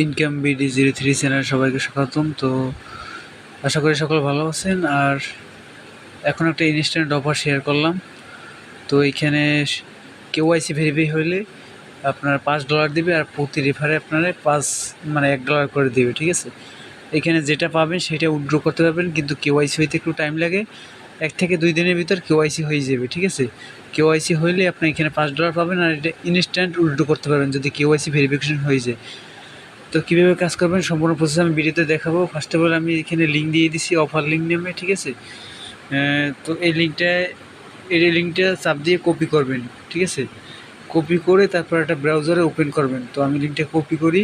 Income BD zero three channel সবাইকে স্বাগতম। তো আশা করি সকল ভালো আছেন। আর এখন একটা ইনস্ট্যান্ট অফার শেয়ার করলাম। তো এইখানে কেওয়াইসি ভেরিফাই হলে আপনার পাঁচ ডলার দিবে আর প্রতি রেফারে আপনারা পাঁচ মানে এক ডলার করে দিবে, ঠিক আছে? এখানে যেটা পাবেন সেটা উইথড্র করতে পারবেন, কিন্তু কেওয়াইসি হইতে একটু টাইম লাগে। এক থেকে দুই দিনের ভিতর কেওয়াইসি হয়ে যাবে, ঠিক আছে? কেওয়াইসি হইলে আপনি এখানে পাঁচ ডলার পাবেন আর এটা ইনস্ট্যান্ট উইথড্র করতে পারবেন যদি কেওয়াইসি ভেরিফিকেশন হয়ে যায়। তো কীভাবে কাজ করবেন? সম্পূর্ণ প্রসেস আমি ভিডিওতে দেখাবো। ফার্স্ট অফ অল আমি এখানে লিঙ্ক দিয়ে দিছি অফার লিঙ্ক নামে, ঠিক আছে? তো এই লিঙ্কটা এই লিঙ্কটা চাপ দিয়ে কপি করবেন, ঠিক আছে? কপি করে তারপর একটা ব্রাউজারে ওপেন করবেন। তো আমি লিঙ্কটা কপি করি।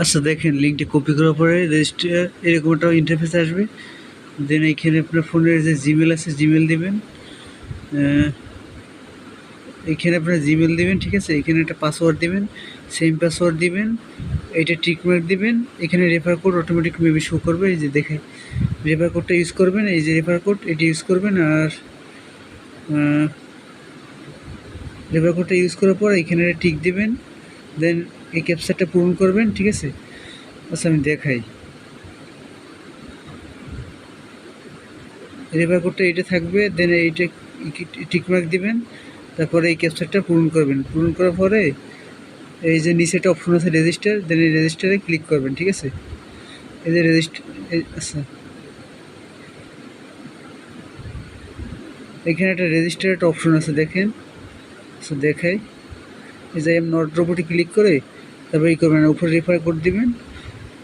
আচ্ছা দেখেন লিঙ্কটা কপি করার পরে রেজিস্টার এরকম একটা ইন্টারফেস আসবে। দেন এখানে আপনার ফোনের যে জিমেল আছে জিমেল দেবেন। এখানে আপনার জিমেল দিবেন, ঠিক আছে? এখানে একটা পাসওয়ার্ড দিবেন সেম পাসওয়ার্ড দিবেন, এইটা টিকমার্ক দিবেন, এখানে refer code automatic maybe show করবে, এই যে দেখে রেফার কোডটা ইউজ করবেন, এই যে রেফার কোড এটি ইউজ করবেন আর রেফার কোডটা ইউজ করার পর এখানে টিক দিবেন দেন এই ক্যাপচারটা পূরণ করবেন, ঠিক আছে? আচ্ছা আমি দেখাই। রেফার কোডটা এটা থাকবে দেন এইটা টিকমার্ক দিবেন তারপরে এই ক্যাপচারটা পূরণ করবেন। পূরণ করার পরে এই যে নিচে একটা অপশন আছে রেজিস্টার দেন এই রেজিস্টারে ক্লিক করবেন, ঠিক আছে? এই যে রেজিস্টার আচ্ছা। এখানে একটা রেজিস্টার একটা অপশন আছে, দেখেন। আচ্ছা দেখাই। এই যে এম নট রোবটে ক্লিক করে, তারপরে এই করবেন, উপরে রেফার করে দিবেন,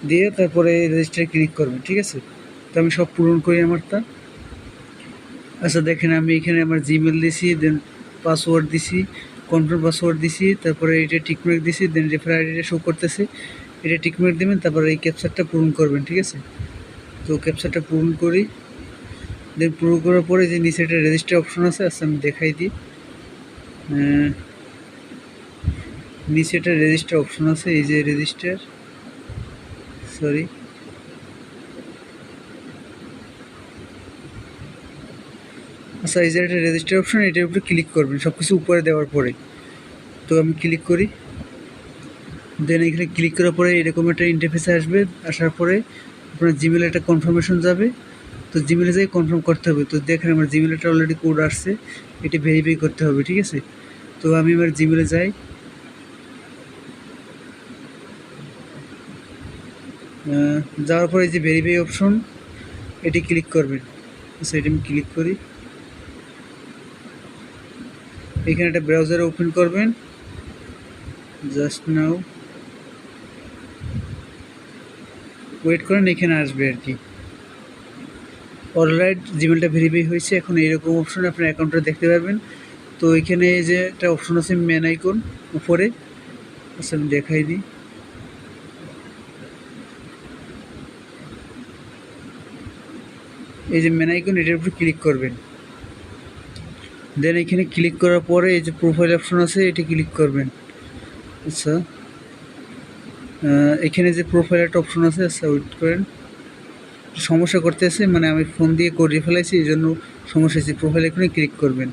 দিয়ে তারপরে রেজিস্টারে ক্লিক করবেন, ঠিক আছে? তো আমি সব পূরণ করি আমারটা আচ্ছা দেখেন, আমি এখানে আমার জিমেল দিছি দেন পাসওয়ার্ড দিছি কন্ট্রোল পাসওয়ার্ড দিছি, তারপরে এটা টিকমার্ক দিছি দেন রেফার আইডিটা শো করতেছে। এটা টিকমার্ক দিবেন, তারপরে এই ক্যাপচারটা পূরণ করবেন, ঠিক আছে? তো ক্যাপচারটা পূরণ করি। দেন পূরণ করার পরে যে নিচে একটা রেজিস্টার অপশন আছে আচ্ছা আমি দেখাই দিই। নিচে একটা রেজিস্টার অপশন আছে, এই যে রেজিস্টার সরি আচ্ছা এই যে একটা রেজিস্টার অপশন এটার উপরে ক্লিক করবেন সব কিছু উপরে দেওয়ার পরে। তো আমি ক্লিক করি। দেন এখানে ক্লিক করার পরে এরকম একটা ইন্টারফেসে আসবে, আসার পরে আপনার জিমেলে একটা কনফার্মেশন যাবে। তো জিমেলে যাই কনফার্ম করতে হবে। তো দেখেন আমার জিমেলে একটা অলরেডি কোড আসছে, এটি ভেরিফাই করতে হবে, ঠিক আছে? তো আমি আমার জিমেলে যাই। যাওয়ার পরে যে ভেরিফাই অপশন এটি ক্লিক করবেন। আচ্ছা এটি আমি ক্লিক করি। এখানে একটা ব্রাউজার ওপেন করবেন। জাস্ট নাও ওয়েট করেন, এখানে আসবে আর কি। অলরাইট জিমেলটা ভেরিফাই হয়েছে। এখন এইরকম অপশন আপনার অ্যাকাউন্টটা দেখতে পারবেন। তো এখানে এই যে একটা অপশন আছে ম্যান আইকন উপরে। আচ্ছা আমি দেখাই দিই। এই যে ম্যান আইকন এটার উপর ক্লিক করবেন। দেন এখানে ক্লিক করার পরে এই যে প্রোফাইল অপশন আছে, এটি ক্লিক করবেন। আচ্ছা। এখানে যে প্রোফাইল একটা অপশন আছে আচ্ছা ওয়েট করেন। সমস্যা করতেছে মানে আমি ফোন দিয়ে করিয়ে ফেলাইছি, এই জন্য সমস্যা হয়েছে। প্রোফাইল এখানে ক্লিক করবেন।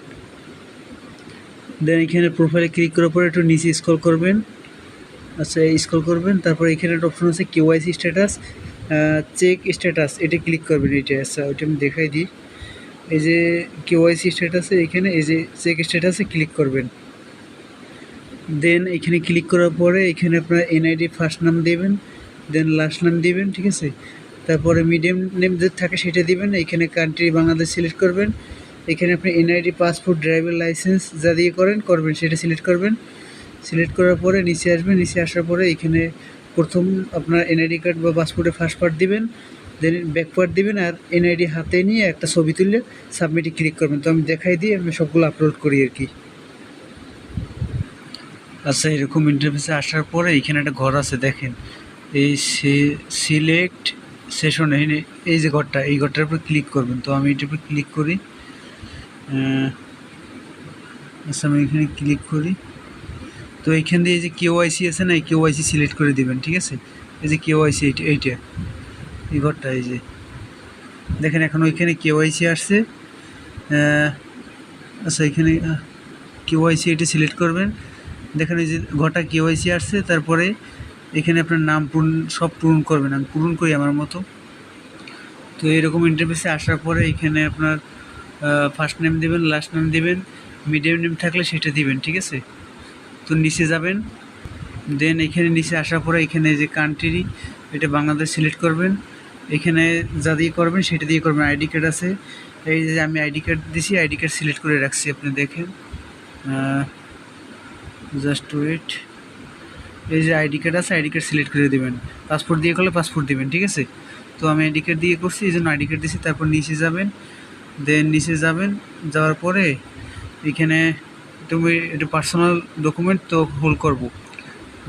দেন এখানে প্রোফাইলে ক্লিক করার পরে একটু নিচে স্ক্রল করবেন। আচ্ছা স্ক্রল করবেন, তারপর এখানে একটা অপশন আছে কেওয়াইসি স্ট্যাটাস চেক স্ট্যাটাস এটা ক্লিক করবেন এটা আচ্ছা ওইটা আমি দেখাই দিই। এই যে কেওয়াইসি স্ট্যাটাসে এখানে এই যে চেক স্ট্যাটাসে ক্লিক করবেন। দেন এখানে ক্লিক করার পরে এখানে আপনার এনআইডি ফার্স্ট নাম দেবেন, দেন লাস্ট নাম দিবেন, ঠিক আছে? তারপরে মিডিয়াম নেম যে থাকে সেটা দিবেন, এখানে কান্ট্রি বাংলাদেশ সিলেক্ট করবেন। এখানে আপনি এনআইডি পাসপোর্ট ড্রাইভিং লাইসেন্স যা দিয়ে করেন, করবেন, সেটা সিলেক্ট করবেন। সিলেক্ট করার পরে নিচে আসবেন, নিচে আসার পরে এখানে প্রথম আপনার এনআইডি কার্ড বা পাসপোর্টে ফার্স্ট পার্ট দিবেন। দেন ব্যাক পার্ট দিবেন আর এনআইডি হাতে নিয়ে একটা ছবি তুললে সাবমিটে ক্লিক করবেন। তো আমি দেখাই দিই, আমি সবগুলো আপলোড করি আর কি। আচ্ছা এরকম ইন্টারফেসে আসার পরে এখানে একটা ঘর আছে, দেখেন। এই সিলেক্ট সেশন এই যে ঘরটা, এই ঘরটার উপর ক্লিক করবেন। তো আমি এটার উপর ক্লিক করি। আচ্ছা আমি এখানে ক্লিক করি। তো এইখান দিয়ে এই যে কেওয়াইসি আছে না, এই কেওয়াইসি সিলেক্ট করে দিবেন, ঠিক আছে? এই যে কেওয়াইসি এইটা এইটা। এই ঘরটা, এই যে। দেখেন, এখন ওইখানে কে কেওয়াইসি আসছে। আচ্ছা এখানে কেওয়াইসি এটা সিলেক্ট করবেন। দেখেন, এই যে ঘটা কেওয়াইসি আসছে, তারপরে এখানে আপনার নাম পূরণ, সব পূরণ করবেন। আমি পূরণ করি আমার মতো। তো এরকম ইন্টারফেসে আসার পরে এখানে আপনার ফার্স্ট নেম দিবেন লাস্ট নেম দেবেন। মিডিয়াম নেম থাকলে সেটা দিবেন, ঠিক আছে? তো নিচে যাবেন। দেন এখানে নিচে আসার পরে এখানে যে কান্ট্রি এটা বাংলাদেশ সিলেক্ট করবেন। এখানে যা দিয়ে করবেন সেটা দিয়ে করবেন। আইডি কার্ড আছে। এই যে আমি আইডি কার্ড দিছি, আইডি কার্ড সিলেক্ট করে রাখছি, আপনি দেখেন। জাস্ট ওয়েট এই যে আইডি কার্ড আছে, আইডি কার্ড সিলেক্ট করে দেবেন। পাসপোর্ট দিয়ে করলে পাসপোর্ট দিবেন, ঠিক আছে? তো আমি আইডি কার্ড দিয়ে করছি, এই জন্য আইডি কার্ড দিয়েছি তারপর নিচে যাবেন। দেন নিচে যাবেন, যাওয়ার পরে এখানে তুমি এটা পার্সোনাল ডকুমেন্ট তো হোল্ড করব।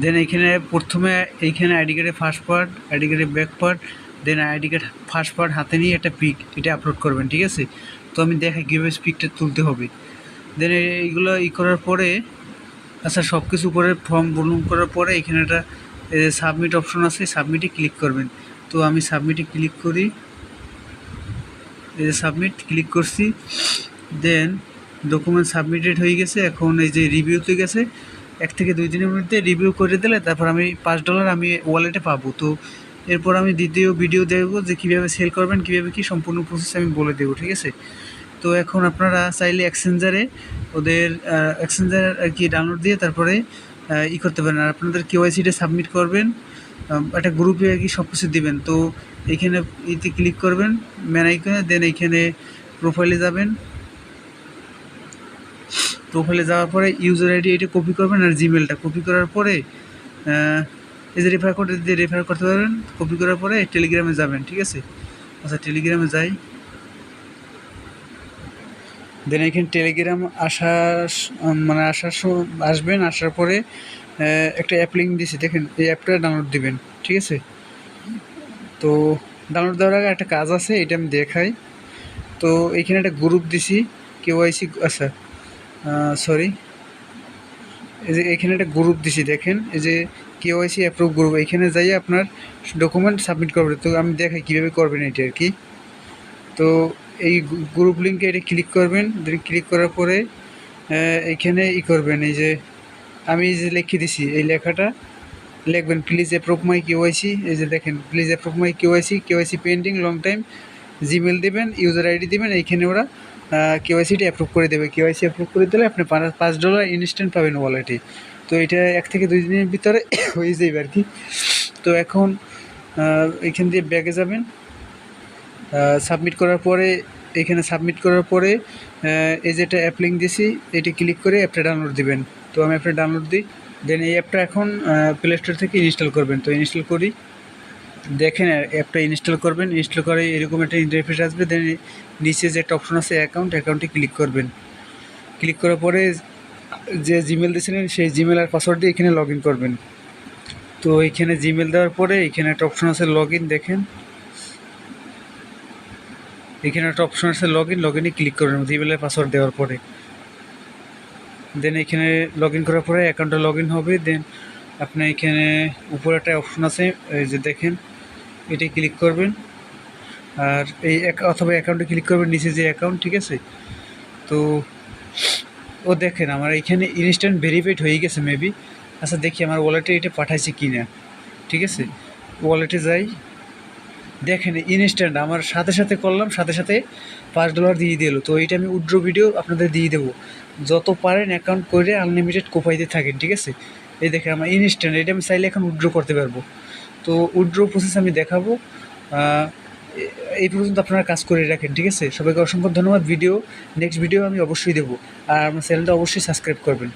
দেন এখানে প্রথমে এইখানে আইডি কার্ডের ফার্স্ট পার্ট আইডি কার্ডের back part then ID card first part হাতে নিয়ে একটা পিক এটা আপলোড করবেন, ঠিক আছে? তো আমি দেখাই কীভাবে পিকটা তুলতে হবে। দেন এইগুলো ই করার পরে আচ্ছা সব কিছু করে ফর্ম পূরণ করার পরে এখানে একটা সাবমিট অপশন আছে সাবমিটে ক্লিক করবেন। তো আমি সাবমিটে ক্লিক করি। এই যে সাবমিট ক্লিক করছি। দেন ডকুমেন্ট সাবমিটেড হয়ে গেছে, এখন এই যে রিভিউতে গেছে। এক থেকে দুই দিনের মধ্যে রিভিউ করে দিলে তারপর আমি পাঁচ ডলার আমি ওয়ালেটে পাবো। তো এরপর আমি দ্বিতীয় ভিডিও দেবো যে কীভাবে সেল করবেন, কীভাবে কী সম্পূর্ণ প্রসেস আমি বলে দেবো, ঠিক আছে? তো এখন আপনারা চাইলে এক্সচেঞ্জারে ওদের এক্সচেঞ্জার আর কি ডাউনলোড দিয়ে তারপরে ই করতে পারেন। আর আপনাদের কেওয়াইসিটা সাবমিট করবেন একটা গ্রুপে আর কি সব কিছু দেবেন। তো এইখানে ইতে ক্লিক করবেন ম্যান আইকনে দেন এইখানে প্রোফাইলে যাবেন। প্রোফাইলে যাওয়ার পরে ইউজার আইডি এটা কপি করবেন আর জিমেলটা কপি করার পরে এই যে রেফার কোড দিয়ে রেফার করতে পারবেন কপি করার পরে টেলিগ্রামে যাবেন, ঠিক আছে? আচ্ছা টেলিগ্রামে যাই। দেন এখানে টেলিগ্রাম আসার মানে আসার আসবেন, আসার পরে একটা অ্যাপ লিঙ্ক দিয়েছি দেখেন, এই অ্যাপটা ডাউনলোড দিবেন, ঠিক আছে? তো ডাউনলোড দেওয়ার আগে একটা কাজ আছে, এটা আমি দেখাই। তো এখানে একটা গ্রুপ দিছি কেওয়াইসি আচ্ছা সরি এই যে এখানে একটা গ্রুপ দিছি, দেখেন। এই যে কেওয়াইসি অ্যাপ্রুভ গ্রুপ এখানে যাই আপনার ডকুমেন্ট সাবমিট করবেন তো আমি দেখাই কীভাবে করবেন এটা আর কি। তো এই গ্রুপ লিঙ্কে এটা ক্লিক করবেন দেন ক্লিক করার পরে এখানে ই করবেন, এই যে আমি যে লিখে দিছি এই লেখাটা, লিখবেন প্লিজ অ্যাপ্রুভ মাই কেওয়াইসি এই যে দেখেন please approve my KYC KYC pending long time Gmail দেবেন ইউজার আইডি দেবেন, এইখানে ওরা কেওয়াইসিটা অ্যাপ্রুভ করে দেবে। কেওয়াইসি অ্যাপ্রুভ করে দিলে আপনি পাঁচ ডলার ইনস্ট্যান্ট পাবেন ওয়ালেটে তো এটা এক থেকে দুই দিনের ভিতরে হয়ে যাবে আর কি। তো এখন এখান দিয়ে ব্যাগে যাবেন। সাবমিট করার পরে, এখানে সাবমিট করার পরে এই যেটা অ্যাপ লিঙ্ক দিয়েছি এটি ক্লিক করে অ্যাপটা ডাউনলোড দিবেন। তো আমি অ্যাপটা ডাউনলোড দিই দেন এই অ্যাপটা এখন প্লে স্টোর থেকে ইনস্টল করবেন। তো ইনস্টল করি। দেখেন অ্যাপটা ইনস্টল করবেন। ইনস্টল করে এরকম একটা ইন্টারফেস আসবে দেন নিচে যে একটা অপশন আছে অ্যাকাউন্ট অ্যাকাউন্টে ক্লিক করবেন। ক্লিক করার পরে যে জিমেল দিয়েছিলেন সেই জিমেল আর পাসওয়ার্ড দিয়ে এখানে লগ ইন করবেন। তো এখানে জিমেল দেওয়ার পরে এখানে একটা অপশন আছে লগ ইন দেখেন। এখানে একটা অপশন আছে লগ ইন লগ ইনে ক্লিক করবেন জিমেলের পাসওয়ার্ড দেওয়ার পরে। দেন এখানে লগ ইন করার পরে অ্যাকাউন্টটা লগ ইন হবে দেন আপনি এখানে উপরে একটা অপশন আছে, এই যে দেখেন, এটি ক্লিক করবেন। আর এই অথবা অ্যাকাউন্টে ক্লিক করবেন, নিচে যে অ্যাকাউন্ট ঠিক আছে? তো ও দেখেন, আমার এখানে ইনস্ট্যান্ট ভেরিফাইড হয়ে গেছে মেবি আচ্ছা দেখি আমার ওয়ালেটে এটা পাঠাইছে কি না ঠিক আছে? ওয়ালেটে যাই। দেখেন ইনস্ট্যান্ট আমার সাথে সাথে করলাম, সাথে সাথে পাঁচ ডলার দিয়ে দিল। তো এইটা আমি উড্রো ভিডিও আপনাদের দিয়ে দেবো। যত পারেন অ্যাকাউন্ট করে আনলিমিটেড কোপাইতে থাকেন, ঠিক আছে? এই দেখেন, আমার ইনস্ট্যান্ট এটা আমি চাইলে এখন উড্রো করতে পারব। তো উড্রো প্রসেস আমি দেখাবো। এই পর্যন্ত আপনারা কাজ করে রাখেন, ঠিক আছে? সবাইকে অসংখ্য ধন্যবাদ। ভিডিও নেক্সট ভিডিও আমি অবশ্যই দেবো। আর আমার চ্যানেলটা অবশ্যই সাবস্ক্রাইব করবেন।